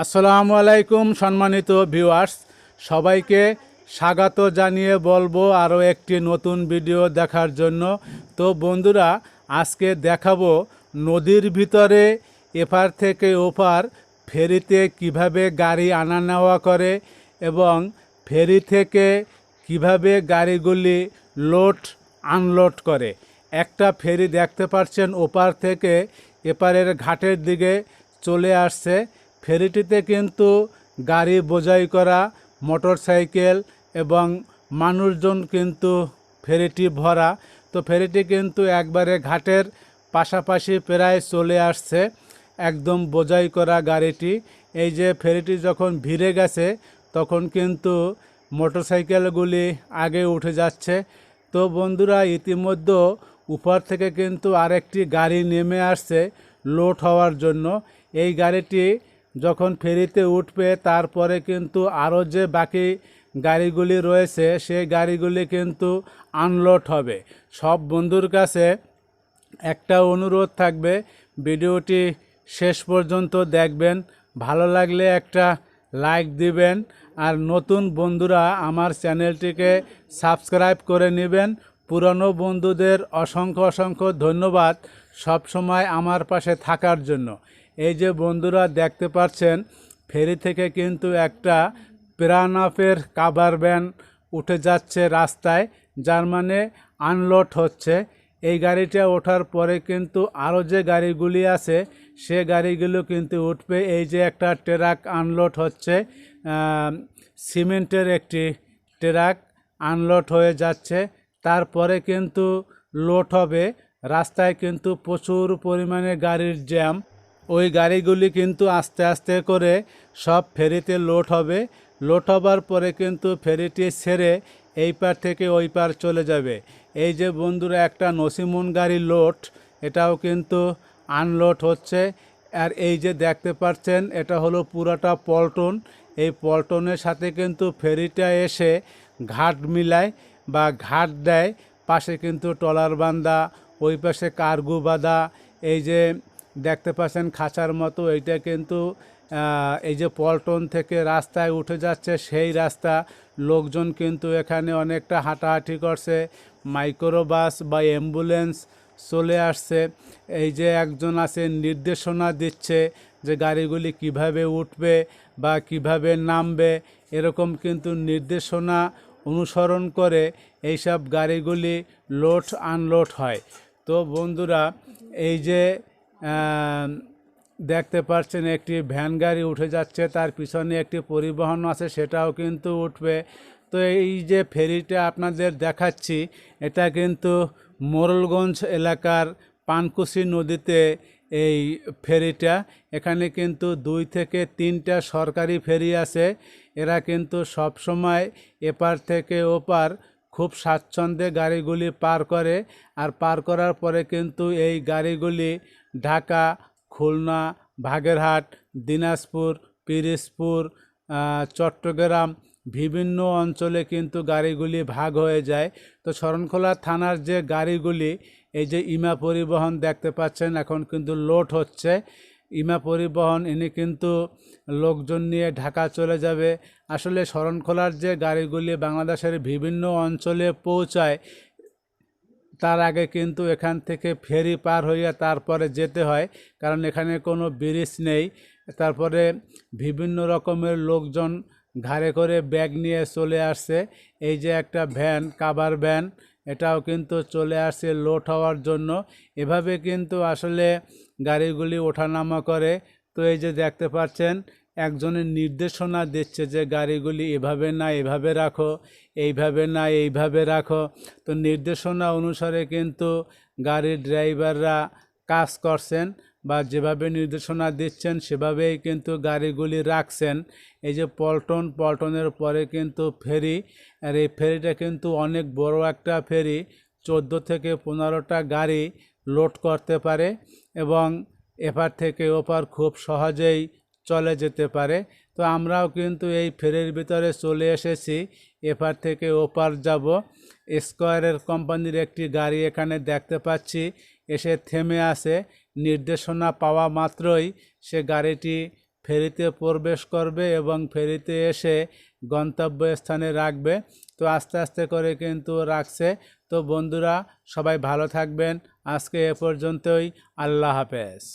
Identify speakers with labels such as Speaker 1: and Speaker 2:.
Speaker 1: আসসালামু আলাইকুম, সম্মানিত ভিউয়ার্স। সবাইকে স্বাগত জানিয়ে বলব আরও একটি নতুন ভিডিও দেখার জন্য। তো বন্ধুরা, আজকে দেখাবো নদীর ভিতরে এপার থেকে ওপার ফেরিতে কীভাবে গাড়ি আনা নেওয়া করে এবং ফেরি থেকে কীভাবে গাড়িগুলি লোড, আনলোড করে। একটা ফেরি দেখতে পাচ্ছেন, ওপার থেকে এপারের ঘাটের দিকে চলে আসছে। ফেরিটিতে কিন্তু গাড়ি বোঝাই করা মোটর সাইকেল এবং মানুষজন কিন্তু ফেরিটি ভরা। তো ফেরিটি কিন্তু একবারে ঘাটের পাশাপাশি প্রায় চলে আসছে, একদম বোঝাই করা গাড়িটি। এই যে ফেরিটি যখন ভিড়ে গেছে, তখন কিন্তু মোটরসাইকেলগুলি আগে উঠে যাচ্ছে। তো বন্ধুরা, ইতিমধ্যে উপর থেকে কিন্তু আরেকটি গাড়ি নেমে আসছে লোড হওয়ার জন্য। এই গাড়িটি যখন ফেরিতে উঠবে, তারপরে কিন্তু আরও যে বাকি গাড়িগুলি রয়েছে, সেই গাড়িগুলি কিন্তু আনলোড হবে। সব বন্ধুর কাছে একটা অনুরোধ থাকবে, ভিডিওটি শেষ পর্যন্ত দেখবেন, ভালো লাগলে একটা লাইক দিবেন, আর নতুন বন্ধুরা আমার চ্যানেলটিকে সাবস্ক্রাইব করে নেবেন। পুরনো বন্ধুদের অসংখ্য অসংখ্য ধন্যবাদ। সব সময় আমার পাশে থাকার জন্য। এই যে বন্ধুরা দেখতে পাচ্ছেন, ফেরি থেকে কিন্তু একটা প্রাণাফের কাবার ভ্যান উঠে যাচ্ছে রাস্তায়, যার মানে আনলোড হচ্ছে। এই গাড়িটা ওঠার পরে কিন্তু আরও যে গাড়িগুলি আছে, সে গাড়িগুলো কিন্তু উঠবে। এই যে একটা ট্রাক আনলোড হচ্ছে সিমেন্টের একটি ট্রাক আনলোড হয়ে যাচ্ছে। তারপরে কিন্তু লোড হবে। রাস্তায় কিন্তু প্রচুর পরিমাণে গাড়ির জ্যাম। ওই গাড়িগুলি কিন্তু আস্তে আস্তে করে সব ফেরিতে লোড হবে। লোড হবার পরে কিন্তু ফেরিটি ছেড়ে এই পার থেকে ওই পার চলে যাবে। এই যে বন্ধুরা, একটা নসিমন গাড়ি লোড, এটাও কিন্তু আনলোড হচ্ছে। আর এই যে দেখতে পাচ্ছেন, এটা হলো পুরাটা পল্টন। এই পল্টনের সাথে কিন্তু ফেরিটা এসে ঘাট মিলায় বা ঘাট দেয়। পাশে কিন্তু টলার বান্ধা ওই পাশে কার্গু বাঁধা এই যে দেখতে পাচ্ছেন খাঁচার মতো, এইটা কিন্তু এই যে পল্টন থেকে রাস্তায় উঠে যাচ্ছে সেই রাস্তা। লোকজন কিন্তু এখানে অনেকটা হাঁটাহাঁটি করছে মাইক্রো বাস বা অ্যাম্বুলেন্স চলে আসছে। এই যে একজন আছে নির্দেশনা দিচ্ছে যে গাড়িগুলি কীভাবে উঠবে বা কীভাবে নামবে, এরকম কিন্তু নির্দেশনা অনুসরণ করে এইসব গাড়িগুলি লোড আনলোড হয়। তো বন্ধুরা, এই যে দেখতে পাচ্ছেন একটি ভ্যান গাড়ি উঠে যাচ্ছে, তার পিছনে একটি পরিবহন আছে, সেটাও কিন্তু উঠবে। তো এই যে ফেরিটা আপনাদের দেখাচ্ছি, এটা কিন্তু মোরলগঞ্জ এলাকার পানকুশি নদীতে এই ফেরিটা, এখানে কিন্তু দুই থেকে তিনটা সরকারি ফেরি আছে, এরা কিন্তু সব সময় এপার থেকে ওপার খুব স্বাচ্ছন্দ্যে গাড়িগুলি পার করে আর পার করার পরে কিন্তু এই গাড়িগুলি ঢাকা, খুলনা, বাগেরহাট, দিনাজপুর, পিরিজপুর চট্টগ্রাম বিভিন্ন অঞ্চলে কিন্তু গাড়িগুলি ভাগ হয়ে যায়। তো শরণখোলা থানার যে গাড়িগুলি, এই যে ইমা পরিবহন দেখতে পাচ্ছেন, এখন কিন্তু লোড হচ্ছে। ইমা পরিবহন, ইনি কিন্তু লোকজন নিয়ে ঢাকা চলে যাবে। আসলে শরণখোলার যে গাড়িগুলি বাংলাদেশের বিভিন্ন অঞ্চলে পৌঁছায়, তার আগে কিন্তু এখান থেকে ফেরি পার হইয়া তারপরে যেতে হয়, কারণ এখানে কোনো ব্রিজ নেই। তারপরে বিভিন্ন রকমের লোকজন ঘাড়ে করে ব্যাগ নিয়ে চলে আসছে। এই যে একটা ভ্যান, কাবার ভ্যান, এটাও কিন্তু চলে আসছে লোড হওয়ার জন্য। এভাবে কিন্তু আসলে গাড়িগুলি ওঠানামা করে। তো এই যে দেখতে পাচ্ছেন একজনের নির্দেশনা দিচ্ছে যে গাড়িগুলি এভাবে না, এভাবে রাখো, এইভাবে না, এইভাবে রাখো। তো নির্দেশনা অনুসারে কিন্তু গাড়ির ড্রাইভাররা কাজ করছেন। বা যেভাবে নির্দেশনা দিচ্ছেন, সেভাবেই কিন্তু গাড়িগুলি রাখছেন। এই যে পল্টন, পল্টনের পরে কিন্তু ফেরি, আর এই ফেরিটা কিন্তু অনেক বড় একটা ফেরি, চোদ্দ থেকে পনেরোটা গাড়ি লোড করতে পারে এবং এপার থেকে ওপার খুব সহজেই চলে যেতে পারে। তো আমরাও কিন্তু এই ফেরির ভিতরে চলে এসেছি, এপার থেকে ওপার যাব। স্কোয়ারের কোম্পানির একটি গাড়ি এখানে দেখতে পাচ্ছি। এসে থেমে আছে। নির্দেশনা পাওয়া মাত্রই সে গাড়িটি ফেরিতে প্রবেশ করবে এবং ফেরিতে এসে গন্তব্যস্থানে রাখবে। তো আস্তে আস্তে করে কিন্তু রাখছে। তো বন্ধুরা, সবাই ভালো থাকবেন। আজকে এ পর্যন্তই। আল্লাহ হাফেজ।